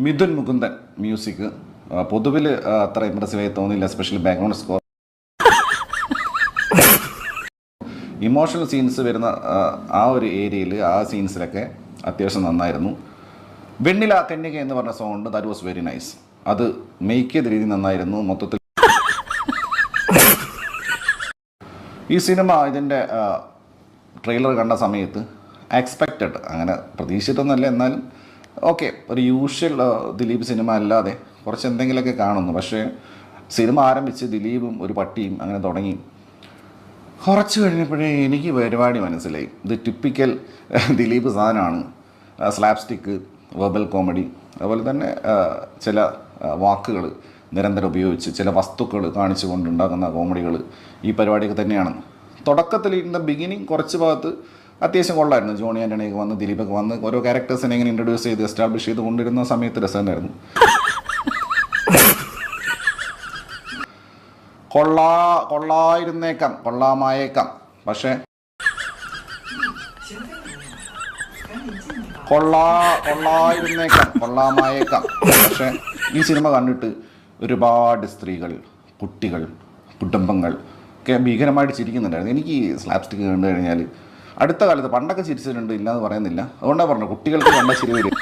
Mithun Mukundan music പൊതുവിൽ അത്ര ഇമ്പ്രസീവായി തോന്നിയില്ല especially background score emotional scenes വരുന്ന ആ, ആ ഒരു ഏരിയയിൽ ആ സീൻസിലൊക്കെ അത്യാവശ്യം നന്നായിരുന്നു. വെണ്ണില കന്യക എന്ന് പറഞ്ഞ സോങ് ഉണ്ട് ദാറ്റ് വാസ് വെരി നൈസ് അത് മേക്ക് ചെയ്ത രീതി നന്നായിരുന്നു മൊത്തത്തിൽ. ഈ സിനിമ ഇതിന്റെ ട്രെയിലർ കണ്ട സമയത്ത് എക്സ്പെക്റ്റഡ് അങ്ങനെ പ്രതീക്ഷിച്ചിട്ടൊന്നുമല്ല എന്നാലും ഓക്കെ ഒരു യൂഷ്വൽ ദിലീപ് സിനിമ അല്ലാതെ കുറച്ച് എന്തെങ്കിലുമൊക്കെ കാണുന്നു. പക്ഷേ സിനിമ ആരംഭിച്ച് ദിലീപും ഒരു പട്ടിയും അങ്ങനെ തുടങ്ങി. കുറച്ച് കഴിഞ്ഞപ്പോഴേ എനിക്ക് പരിപാടി മനസ്സിലായി. ഇത് ടിപ്പിക്കൽ ദിലീപ് സാധനമാണ്. സ്ലാബ് സ്റ്റിക്ക് വെർബൽ കോമഡി അതുപോലെ തന്നെ ചില വാക്കുകൾ നിരന്തരം ഉപയോഗിച്ച് ചില വസ്തുക്കൾ കാണിച്ചു കൊണ്ടുണ്ടാകുന്ന കോമഡികൾ ഈ പരിപാടിയൊക്കെ തന്നെയാണ്. തുടക്കത്തിൽ ദ ബിഗിനിങ് കുറച്ച് ഭാഗത്ത് അത്യാവശ്യം കൊള്ളായിരുന്നു. ജോണി ആന്റണിയൊക്കെ വന്ന് ദിലീപൊക്കെ വന്ന് ഓരോ ക്യാരക്ടേഴ്സിനെ ഇങ്ങനെ ഇൻട്രൊഡ്യൂസ് ചെയ്ത് എസ്റ്റാബ്ലിഷ് ചെയ്ത് കൊണ്ടിരുന്ന സമയത്ത് രസമുണ്ടായിരുന്നു. കൊള്ളാ കൊള്ളായിരുന്നേക്കാം കൊള്ളാമായേക്കാം. പക്ഷേ കൊള്ളാ കൊള്ളായിരുന്നേക്കാം കൊള്ളാമായേക്കാം. പക്ഷേ ഈ സിനിമ കണ്ടിട്ട് ഒരുപാട് സ്ത്രീകൾ കുട്ടികൾ കുടുംബങ്ങൾ ഒക്കെ ഭീകരമായിട്ട് ചിരിക്കുന്നുണ്ടായിരുന്നു. എനിക്ക് സ്ലാപ്സ്റ്റിക് കണ്ടു കഴിഞ്ഞാൽ അടുത്ത കാലത്ത് പണ്ടൊക്കെ ചിരിച്ചിട്ടുണ്ട് ഇല്ല എന്ന് പറയുന്നില്ല. അതുകൊണ്ടാണ് പറഞ്ഞത് കുട്ടികൾക്ക് കണ്ട ചിരി വരും.